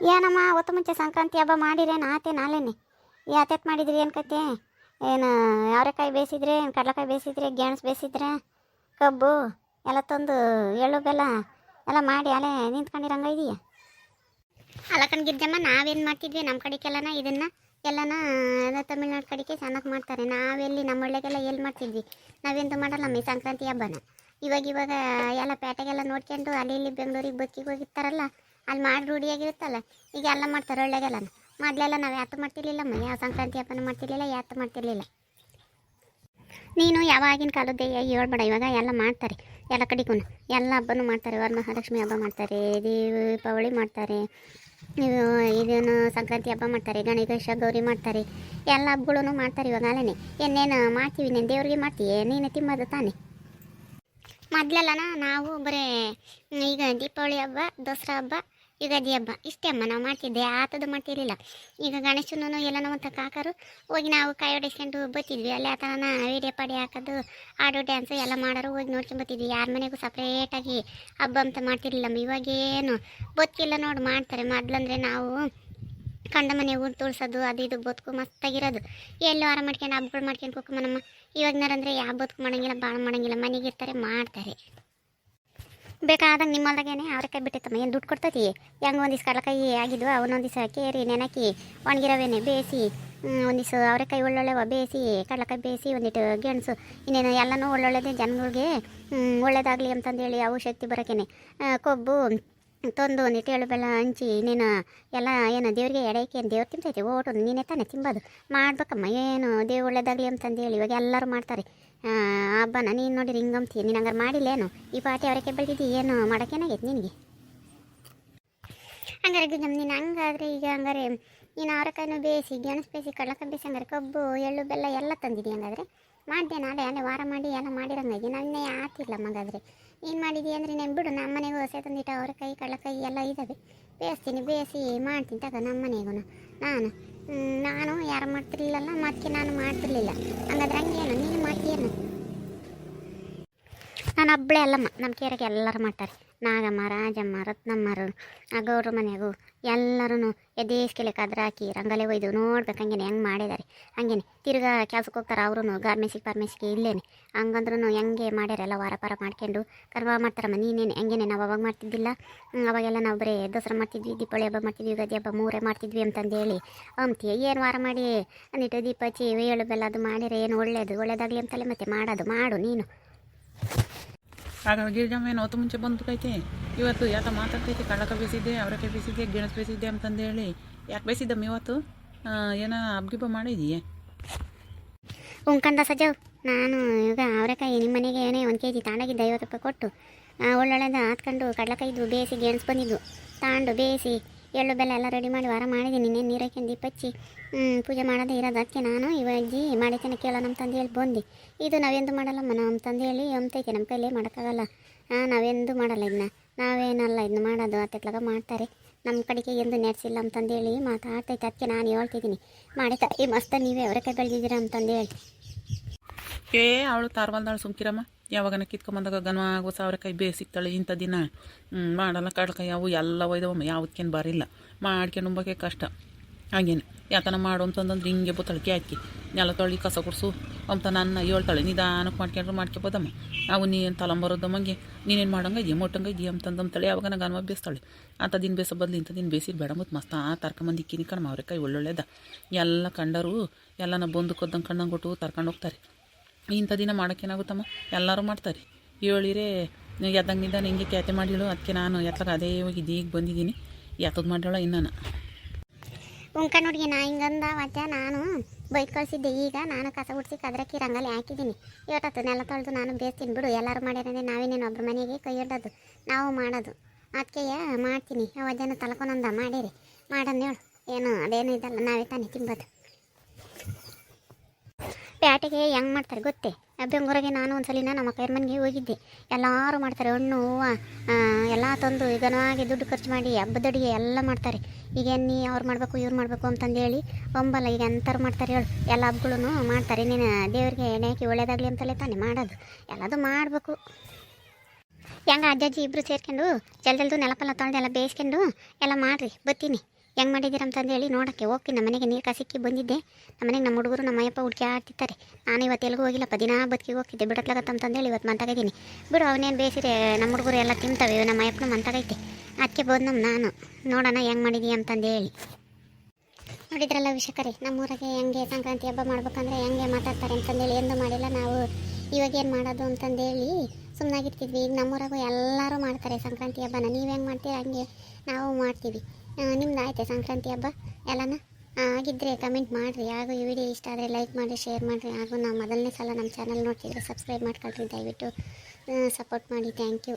ಏನಮ್ಮ, ಅವತ್ತು ಮುಂಚೆ ಸಂಕ್ರಾಂತಿ ಹಬ್ಬ ಮಾಡಿರೇನು ಆತೆ ನಾಳೆನೆ. ಯಾತ್ಯಾತ್ ಮಾಡಿದ್ರಿ ಏನು ಕತೆ? ಏನು ಅವರೆಕಾಯಿ ಬೇಯಿಸಿದ್ರೆ, ಏನು ಕಡಲೆಕಾಯಿ ಬೇಯಿಸಿದ್ರೆ ಗೆಣಸು ಬೇಯಿಸಿದ್ರೆ, ಕಬ್ಬು, ಎಲ್ಲ ತಂದು ಎಳ್ಳು ಬೆಲ್ಲ ಎಲ್ಲ ಮಾಡಿ ಅಲೆ ನಿಂತ್ಕೊಂಡಿರಂಗ ಇದೆಯಾ? ಅಲ್ಲ ಕಣ್ಗಿದ್ದಮ್ಮ ನಾವೇನು ಮಾಡ್ತಿದ್ವಿ? ನಮ್ಮ ಕಡೆಗೆಲ್ಲನ ಇದನ್ನು ಎಲ್ಲನ ಎಲ್ಲ ತಮಿಳ್ನಾಡು ಕಡೆಗೆ ಚೆನ್ನಾಗಿ ಮಾಡ್ತಾರೆ. ನಾವೆಲ್ಲಿ ನಮ್ಮ ಒಳ್ಳೆಗೆಲ್ಲ ಎಲ್ಲಿ ಮಾಡ್ತಿದ್ವಿ? ನಾವೆಂದು ಮಾಡಲ್ಲ ಈ ಸಂಕ್ರಾಂತಿ ಹಬ್ಬನ. ಇವಾಗ ಇವಾಗ ಎಲ್ಲ ಪೇಟೆಗೆಲ್ಲ ನೋಡ್ಕೊಂಡು ಅಲ್ಲಿ ಇಲ್ಲಿ ಬೆಂಗಳೂರಿಗೆ ಬಕ್ಕಿಗೆ ಹೋಗಿರ್ತಾರಲ್ಲ ಅಲ್ಲಿ ಮಾಡಿ ರೂಢಿಯಾಗಿರುತ್ತಲ್ಲ, ಈಗ ಎಲ್ಲ ಮಾಡ್ತಾರೆ ಒಳ್ಳೆಗೆಲ್ಲ ಮೊದಲೆಲ್ಲ ನಾವು ಯಾತು ಮಾಡ್ತಿರ್ಲಿಲ್ಲಮ್ಮ, ಯಾವ ಸಂಕ್ರಾಂತಿ ಹಬ್ಬನೂ ಮಾಡ್ತಿರ್ಲಿಲ್ಲ, ಯಾತ ಮಾಡ್ತಿರ್ಲಿಲ್ಲ. ನೀನು ಯಾವಾಗಿನ ಕಾಲದ್ದೇ ಹೇಳ್ಬೇಡ, ಇವಾಗ ಎಲ್ಲ ಮಾಡ್ತಾರೆ, ಎಲ್ಲ ಕಡೆಗೂ ಎಲ್ಲ ಹಬ್ಬನೂ ಮಾಡ್ತಾರೆ ವರಮಹಾಲಕ್ಷ್ಮಿ ಹಬ್ಬ ಮಾಡ್ತಾರೆ, ದೀಪಾವಳಿ ಮಾಡ್ತಾರೆ, ಇದು ಇದೇನು ಸಂಕ್ರಾಂತಿ ಹಬ್ಬ ಮಾಡ್ತಾರೆ, ಗಣೇಶ ಗೌರಿ ಮಾಡ್ತಾರೆ, ಎಲ್ಲ ಹಬ್ಬಗಳೂ ಮಾಡ್ತಾರೆ ಇವಾಗ ಅಲ್ಲೇ ಏನೇನು ಮಾಡ್ತೀವಿ, ನೀನು ದೇವ್ರಿಗೆ ಮಾಡ್ತೀಯ, ನೀನು ತಿಂಬೋದು ತಾನೇ. ಮೊದಲೆಲ್ಲನ ನಾವು ಬರೀ, ಈಗ ದೀಪಾವಳಿ ಹಬ್ಬ, ದಸರಾ ಹಬ್ಬ ಯುಗಾದಿ ಹಬ್ಬ ಇಷ್ಟೇ ಅಮ್ಮ, ನಾವು ಮಾಡ್ತಿದ್ದೆ ಆತದು ಮಾಡ್ತಿರ್ಲಿಲ್ಲ. ಈಗ ಗಣೇಶನೂ ಎಲ್ಲನೋ ಅಂತ ಕಾಕರು ಹೋಗಿ ನಾವು ಕೈ ಹೊಡಿಸ್ಕೊಂಡು ಬರ್ತಿದ್ವಿ. ಅಲ್ಲಿ ಆತನ ವೀಡಿಯೋ ಪಾಡಿ ಹಾಕೋದು ಆಡೋ ಡ್ಯಾನ್ಸು ಎಲ್ಲ ಮಾಡೋರು ಹೋಗಿ ನೋಡ್ಕೊಂಡು ಬತ್ತಿದ್ವಿ ಯಾರ ಮನೆಗೂ ಸಪ್ರೇಟಾಗಿ ಹಬ್ಬ ಅಂತ ಮಾಡ್ತಿರ್ಲಿಲ್ಲ ಇವಾಗೇನು ಬದುಕಿಲ್ಲ ನೋಡಿ, ಮಾಡ್ತಾರೆ. ಮೊದ್ಲಂದ್ರೆ ನಾವು ಕಂಡ ಮನೆ ಊರು ತುಳ್ಸೋದು, ಅದು ಇದು ಬದುಕು ಮಸ್ತಾಗಿರೋದು. ಎಲ್ಲಿ ವಾರ ಮಾಡ್ಕೊಂಡು ಹಬ್ಬಗಳು ಮಾಡ್ಕೊಂಡು ಕುಕ್ಕಮ್ಮನಮ್ಮ ಇವಾಗ್ನಾರಂದ್ರೆ ಯಾವ ಬದುಕು ಮಾಡೋಂಗಿಲ್ಲ, ಭಾಳ ಮಾಡೋಂಗಿಲ್ಲ. ಮನೆಗೆ ಇರ್ತಾರೆ, ಮಾಡ್ತಾರೆ. ಬೇಕಾದಾಗ ನಿಮ್ಮಲ್ದಾಗೇನೆ ಅವರೆಕಾಯಿ ಬಿಟ್ಟಿತ್ತಮ್ಮ. ಏನು ದುಡ್ಡು ಕೊಡ್ತೈತಿ? ಹೆಂಗೆ ಒಂದಿವ್ಸ ಕಡಲೆಕಾಯಿ ಆಗಿದ್ವು ಒಂದೊಂದು ದಿವಸ ಕೇರಿ ನೆನಕಿ ಒಣಗಿರವೇನೆ ಬೇಯಿಸಿ ಒಂದಿವ್ಸ ಅವರೆಕಾಯಿ ಒಳ್ಳೊಳ್ಳೆವ ಬೇಯಿಸಿ ಕಡಲೆಕಾಯಿ ಬೇಯಿಸಿ ಒಂದಿಟ್ಟು ಗೆಣಸು ಇನ್ನೇನು ಎಲ್ಲನೂ ಒಳ್ಳೊಳ್ಳೆದೇ ಜನಗಳಿಗೆ ಒಳ್ಳೇದಾಗಲಿ ಅಂತಂದೇಳಿ ಬರೋಕೇನೆ. ಆ, ಕೊಬ್ಬು ತಂದು ಒಂದಿಟ್ಟು ಎಳ್ಳು ಬೆಲ್ಲ ಹಂಚಿ ಇನ್ನೇನು ಎಲ್ಲ ಏನು ದೇವ್ರಿಗೆ ಎಡೈಕೆ ಏನು ದೇವ್ರು ತಿಂತೈತಿ? ಓಟು ನೀನೇ ತಾನೇ ತಿಂಬೋದು. ಮಾಡ್ಬೇಕಮ್ಮ ಏನು ದೇವ್ರು ಒಳ್ಳೇದಾಗಲಿ ಅಂತಂದೇಳಿ ಇವಾಗ ಎಲ್ಲರೂ ಮಾಡ್ತಾರೆ. ಆ, ನೀನು ನೋಡಿರಿ ಅಂತೀಯ ನೀನು ಹಂಗಾರೆ ಮಾಡಿಲ್ಲೇನು? ಈ ಪಾಟಿ ಅವರಕ್ಕೆ ಬೆಳೆದಿದ್ದು ಏನು ಮಾಡೋಕ್ಕೇನಾಗೈತೆ ನಿನಗೆ? ಹಂಗಾರೆ ನಮ್ಮ ನೀನು ಹಂಗಾದ್ರೆ ಈಗ ಹಂಗಾರೆ ನೀನು ಅವರೆಕಾಯಿನೂ ಬೇಯಿಸಿ ಗೆಣಸು ಬೇಯಿಸಿ ಕಳ್ಳ ಬೇಯಿಸಿ ಹಂಗಾರೆ ಕಬ್ಬು ಎಳ್ಳು ಬೆಲ್ಲ ಎಲ್ಲ ತಂದಿದ್ದೀಯ ಹಂಗಾದ್ರೆ? ಮಾಡಿದೆ ನಾಳೆ ಅಲ್ಲೇ ವಾರ ಮಾಡಿ ಎಲ್ಲ ಮಾಡಿರೋಂಗಾಗಿ. ನನ್ನೇ ಆತಿಲ್ಲ ಮಗಾದ್ರೆ ಏನು ಮಾಡಿದ್ದೀಯ ಅಂದರೆ ನಾನು ಬಿಡು ನಮ್ಮ ಮನೆಗೂ ಹೊಸ ತಂದಿಟ್ಟು ಕೈ ಕಡಲಕಾಯಿ ಎಲ್ಲ ಇದ್ದಾವೆ ಬೇಯಿಸ್ತೀನಿ ಬೇಯಿಸಿ ಮಾಡ್ತೀನಿ ತಗ ನಮ್ಮ ಮನೆಗೂ ನಾನು ನಾನು ಯಾರು ಮಾಡ್ತಿರ್ಲಿಲ್ಲಲ್ಲ, ಮತ್ತೆ ನಾನು ಮಾಡ್ತಿರ್ಲಿಲ್ಲ. ಹಂಗಾದ್ರೆ ಹಂಗೇನು ನೀನು ಮಾಡ್ತೀಯೇನು ನಾನು ಒಬ್ಬಳೇ ಅಲ್ಲಮ್ಮ. ನಮ್ಮ ಕೇರಿಗೆ ಎಲ್ಲರೂ ಮಾಡ್ತಾರೆ. ನಾಗಮ್ಮ, ರಾಜಮ್ಮ, ರತ್ನಮ್ಮರು ಅಗೌರ ಮನೆಗೂ ಎಲ್ಲರೂ ಎದೇಸ್ಕೆಲೆ ಹಾಕಿ ರಂಗಲೆ ಒಯ್ದು ನೋಡ್ಬೇಕು. ಹಂಗೇನೆ ಹೆಂಗೆ ಮಾಡಿದ್ದಾರೆ ಹಂಗೇನೆ ತಿರ್ಗಾ ಕೆಲ್ಸಕ್ಕೆ ಹೋಗ್ತಾರೆ ಅವರು ಗಾರ್ಮೆನ್ಸಿಗೆ ಪಾರ್ಮೆನ್ಸಿಗೆ ಇಲ್ಲೇನೆ. ಹಂಗಂದ್ರೂ ಹೆಂಗೆ ಮಾಡ್ಯಾರ ಎಲ್ಲ ವಾರ ಪಾರ ಮಾಡ್ಕೊಂಡು ಕರ್ವ ಮಾಡ್ತಾರಮ್ಮ, ನೀನೇನು. ಹೆಂಗೇನೆ ನಾವು ಅವಾಗ ಮಾಡ್ತಿದ್ದಿಲ್ಲ. ಅವಾಗೆಲ್ಲ ನಾವು ಬರೀ ದಸರಾ ಮಾಡ್ತಿದ್ವಿ, ದೀಪಾವಳಿ ಹಬ್ಬ ಮಾಡ್ತಿದ್ವಿ, ಯುಗಾದಿ ಹಬ್ಬ ಮೂರೇ ಮಾಡ್ತಿದ್ವಿ ಅಂತಂದೇಳಿ ಅಂತೀಯ ಏನು ವಾರ ಮಾಡಿ? ಅಂದಿಟ್ಟು ದೀಪ ಹಚ್ಚಿ ಏಳು ಬೆಲ್ಲ ಅದು ಮಾಡಿದ್ರೆ ಏನು ಒಳ್ಳೇದು, ಒಳ್ಳೇದಾಗಲಿ ಅಂತಲೇ ಮತ್ತೆ ಮಾಡೋದು, ಮಾಡು ನೀನು. ಗಿರಿಜಮ್ಮ ಏನು ಹೊತ್ತು ಮುಂಚೆ ಬಂದ್ಬಿಟ್ಟೈತೆ ಇವತ್ತು ಯಾಕ ಮಾತಾಡ್ತೈತೆ, ಕಳ್ಳಕ ಬೇಯಿಸಿದ್ದೆ ಅವರೆಕಾಯಿ ಬೇಯಿಸಿದ್ದೆ ಗೆಣಸು ಬೇಯಿಸಿದ್ದೆ ಅಂತಂದೇಳಿ ಯಾಕೆ ಬೇಯಿಸಿದ್ದಮ್ಮ ಇವತ್ತು? ಏನ ಹಬ್ಗಿಬ್ಬ ಮಾಡಿದೀಯ? ಉಂಕಂದ ಸಜ್ಜವ್ ನಾನು ಈಗ ಅವರೆಕಾಯಿ ನಿಮ್ಮ ಮನೆಗೆ ಏನೇ ಒಂದು ಕೆ ಜಿ ತಾಂಡಾಗಿದ್ದ ಐವತ್ತು ರೂಪಾಯಿ ಕೊಟ್ಟು ಒಳ್ಳೊಳ್ಳೆದ ಹಾತ್ಕೊಂಡು ಕಡಲೆಕಾಯಿದ್ದು ಬೇಯಿಸಿ ಗೆಣಸು ಬಂದಿದ್ದು ತಾಂಡು ಬೇಯಿಸಿ ಎಳ್ಳು ಬೆಲ್ಲ ಎಲ್ಲ ರೆಡಿ ಮಾಡಿ ವಾರ ಮಾಡಿದ್ದೀನಿ ಇನ್ನೇನು ನೀರು ಹಾಕ್ಯಂಡು ದೀಪ ಹಚ್ಚಿ ಹ್ಮ್, ಪೂಜೆ ಮಾಡೋದೇ ಇರೋದು ನಾನು ಅಜ್ಜಿ ಮಾಡಿತೇನೆ ಕೇಳೋ ನಮ್ಮ ತಂದೆ ಹೇಳಿ ಬಂದು ಇದು ನಾವೆಂದು ಮಾಡಲ್ಲಮ್ಮ? ನಮ್ಮ ತಂದೆ ಹೇಳಿ ನಮ್ಮ ಕೈಲೇ ಮಾಡೋಕ್ಕಾಗಲ್ಲ. ಹಾಂ ನಾವೆಂದು ಮಾಡಲ್ಲ ಇದನ್ನ ನಾವೇನಲ್ಲ ಇದನ್ನ ಮಾಡೋದು? ಅತ್ತೆತ್ಲಾಗ ಮಾಡ್ತಾರೆ. ನಮ್ಮ ಕಡೆಗೆ ಎಂದು ನೆಡ್ಸಿಲ್ಲ ಅಂತಂದೇಳಿ ಮಾತಾಡ್ತೈತೆ ಅದಕ್ಕೆ ನಾನು ಹೇಳ್ತಿದ್ದೀನಿ. ಮಾಡಿ ಈ ಮಸ್ತ ನೀವೇ ಅವರೆಕಾಯಿ ಬೆಳೆದಿದ್ದೀರಾ ಅಂತಂದು ಹೇಳಿ. ಏ ಅವಳು ತಾರ್ವಾಲ್ದಾಳು ಸುಮ್ಕಿರಮ್ಮ. ಯಾವಾಗನ ಕಿತ್ಕೊಂಬಂದಾಗ ಆಗುವ ಸಾವಿರಕಾಯಿ ಬೇಯಿಸಿಕ್ತಾಳೆ ಇಂಥ ದಿನ. ಮಾಡಲ್ಲ ಕಡ್ಲೆಕಾಯಿ ಅವು ಎಲ್ಲ ಒಯ್ದವಮ್ಮ ಯಾವ್ದಕ್ಕೇನು ಬರಿಲ್ಲ. ಮಾಡ್ಕೊಂಡು ಉಂಬಕ್ಕೆ ಕಷ್ಟ. ಹಾಗೇನೆ, ಯಾತನ ಮಾಡು ಅಂತಂದ್ರೆ ಹಿಂಗೆ ಬತ್ತಳೆ ಹಾಕಿ, ನೆಲ ತೊಳಿ ಕಸ ಕೊಡಿಸು ಅಂತ ನನ್ನ ಹೇಳ್ತಾಳೆ, ನಿಧಾನಕ್ಕೆ ಮಾಡ್ಕೊಂಡ್ರೆ ಮಾಡ್ಕೊಬೋದಮ್ಮ. ಅವು ನೀನು ತಲಂಬರೋದಮ್ಮಂಗೆ ನೀನೇನು ಮಾಡಂಗೆ ಮೊಟ್ಟಂಗೆ ಇದೆಯಾ ಅಂತಂದು ಅಂತಾಳೆ ಯಾವಾಗ ನಾನು ಗನ್ಮ ಬೇಯಿಸ್ತಾಳೆ ಅಂತ ದಿನ ಬೇಸ ಬದಲು, ಇಂಥ ದಿನ ಬೇಸಿ ಬೇಡ ಮತ್ತು ಮಸ್ತ ಆ ತರ್ಕೊಂಬಂದು ಇಕ್ಕಿನಿ ಕಣಮ್ಮ ಅವ್ರೆಕಾಯಿ ಒಳ್ಳೊಳ್ಳೆದ. ಎಲ್ಲ ಕಂಡರು, ಎಲ್ಲನ ಬಂದು ಕೊದ್ದಂಗೆ ಕಣ್ಣಂಗೆ ಕೊಟ್ಟು ತರ್ಕೊಂಡು ಹೋಗ್ತಾರೆ. ಇಂಥ ದಿನ ಮಾಡೋಕ್ಕೇನಾಗುತ್ತಮ್ಮ ಎಲ್ಲರೂ ಮಾಡ್ತಾರೆ. ಹೇಳಿರೇ ಎದ್ದಂಗೆ ನಿಂಗೆ ಹಿಂಗೆ ಕ್ಯಾತೆ ಮಾಡಿಳು. ಅದಕ್ಕೆ ನಾನು ಎತ್ತಲಾಗ ಅದೇ ಹೋಗಿದ್ದು ಈಗ ಬಂದಿದ್ದೀನಿ. ಎತ್ತದ ಮಾಡ್ಯಾಳ ಇನ್ನ ಉಂಕ ನೋಡಿ ನಾ ಹಿಂಗಂದ ಮತ್ತೆ ನಾನು ಬೈಕ್ ಕಳಿಸಿದ್ದೆ. ಈಗ ನಾನು ಕಸ ಗುಡಿಸಿ ಕದ್ರಕ್ಕಿ ರಂಗಲ್ಲಿ ಹಾಕಿದ್ದೀನಿ. ಇವತ್ತು ನೆಲ ತೊಳೆದು ನಾನು ಬೇಸ್ತೀನಿ. ಬಿಡು, ಎಲ್ಲರೂ ಮಾಡ್ಯಾರಂದ್ರೆ ನಾವೇನೇನು ಒಬ್ಬರ ಮನೆಗೆ ಕೈ ಹಿಡ್ದದು ನಾವು ಮಾಡೋದು. ಅದಕ್ಕೆ ಮಾಡ್ತೀನಿ. ಅವಜ್ಜನ ತಲಕೊಂಡಂದ ಮಾಡಿರಿ. ಮಾಡನ್ ಏನು, ಅದೇನು ಇದಲ್ಲ. ನಾವೇ ತಾನೇ ತಿನ್ಬೋದು. ಪ್ಯಾಟಿಗೆ ಹೆಂಗೆ ಮಾಡ್ತಾರೆ ಗೊತ್ತೇ? ಬೆಂಗಳೂರಿಗೆ ನಾನು ಒಂದ್ಸಲಿನ ನಮ್ಮ ಕೈರ ಮನೆಗೆ ಹೋಗಿದ್ದೆ. ಎಲ್ಲರೂ ಮಾಡ್ತಾರೆ, ಹಣ್ಣು, ಹೂವು ಎಲ್ಲ ತಂದು ಈಗನಾಗಿ ದುಡ್ಡು ಖರ್ಚು ಮಾಡಿ ಹಬ್ಬದಡಿಗೆ ಎಲ್ಲ ಮಾಡ್ತಾರೆ. ಈಗ ನೀ ಅವ್ರು ಮಾಡಬೇಕು, ಇವ್ರು ಮಾಡಬೇಕು ಅಂತಂದೇಳಿ ಒಂಬಲ್ಲ ಈಗ ಎಂಥವ್ರು ಮಾಡ್ತಾರೆ ಹೇಳು. ಎಲ್ಲ ಹಬ್ಬಗಳೂ ಮಾಡ್ತಾರೆ. ನೀನು ದೇವ್ರಿಗೆ ಎಣ್ಣೆ ಹಾಕಿ ಒಳ್ಳೇದಾಗಲಿ ಅಂತಲೇ ತಾನೇ ಮಾಡೋದು. ಎಲ್ಲದು ಮಾಡಬೇಕು. ಹೆಂಗ ಅಜ್ಜಾಜಿ ಇಬ್ಬರು ಸೇರ್ಕೊಂಡು ಜಲ್ದಲ್ದು ನೆಲಪಲ್ಲ ತೊಳೆದು ಎಲ್ಲ ಬೇಯಿಸ್ಕೊಂಡು ಎಲ್ಲ ಮಾಡಿರಿ ಬತ್ತೀನಿ ಹೆಂಗೆ ಮಾಡಿದ್ದೀರ ಅಂತಂದು ಹೇಳಿ ನೋಡೋಕ್ಕೆ ಹೋಗ್ತೀನಿ. ನಮ್ಮ ಮನೆಗೆ ನೀರು ಕಾಸಿಕ್ಕಿ ಬಂದಿದ್ದೆ. ನಮ್ಮ ಮನೆಗೆ ನಮ್ಮ ಹುಡುಗರು, ನಮ್ಮ ಅಯ್ಯಪ್ಪ ಹುಡುಕಿ ಆಡ್ತಿರ್ತಾರೆ. ನಾನು ಇವತ್ತು ಎಲ್ಲಿಗೂ ಹೋಗಿಲ್ಲ ದಿನ ಬದುಕಿಗೆ ಹೋಗ್ತಿದ್ದೆ. ಬಿಡಕ್ಲಾಗತ್ತಂತಂದೇಳಿ ಇವತ್ತು ಮಂತಾಗಿದ್ದೀನಿ ಬಿಡು, ಅವನೇನು ಬೇಸಿರೆ, ನಮ್ಮ ಹುಡುಗರು ಎಲ್ಲ ತಿಂತವೆ. ನಮ್ಮ ಅಯ್ಯಪ್ಪನ ಮಂತಾಗೈತೆ. ಅದಕ್ಕೆ ಬಂದು ನಮ್ಮ ನಾನು. ನೋಡೋಣ ಹೆಂಗೆ ಮಾಡಿದೀಯ ಅಂತಂದೇಳಿ ನೋಡಿದ್ರಲ್ಲ ವಿಷಕರಿ ನಮ್ಮೂರಾಗೆ ಹೆಂಗೆ ಸಂಕ್ರಾಂತಿ ಹಬ್ಬ ಮಾಡ್ಬೇಕಂದ್ರೆ ಹೆಂಗೆ ಮಾತಾಡ್ತಾರೆ ಅಂತಂದೇಳಿ ಎಂದು ಮಾಡಿಲ್ಲ. ನಾವು ಇವಾಗ ಏನು ಮಾಡೋದು ಅಂತಂದೇಳಿ ಸುಮ್ಮನಾಗಿರ್ತಿದ್ವಿ ಈಗ ನಮ್ಮೂರಾಗೂ ಎಲ್ಲರೂ ಮಾಡ್ತಾರೆ ಸಂಕ್ರಾಂತಿ ಹಬ್ಬನ. ನೀವು ಹೆಂಗೆ ಮಾಡ್ತೀರಾ? ಹಂಗೆ ನಾವು ಮಾಡ್ತೀವಿ. ನಿಮ್ದು ಆಯ್ತಾ ಸಂಕ್ರಾಂತಿ ಹಬ್ಬ? ಎಲ್ಲನ? ಆಗಿದ್ದರೆ ಕಮೆಂಟ್ ಮಾಡಿರಿ. ಹಾಗೂ ಈ ವಿಡಿಯೋ ಇಷ್ಟ ಆದರೆ ಲೈಕ್ ಮಾಡಿ ಶೇರ್ ಮಾಡಿರಿ. ಹಾಗೂ ನಾವು ಮೊದಲನೇ ಸಲ ನಮ್ಮ ಚಾನಲ್ ನೋಡ್ತಿದ್ರೆ ಸಬ್ಸ್ಕ್ರೈಬ್ ಮಾಡ್ಕೊಳ್ರಿ ದಯವಿಟ್ಟು. ಸಪೋರ್ಟ್ ಮಾಡಿ. Thank you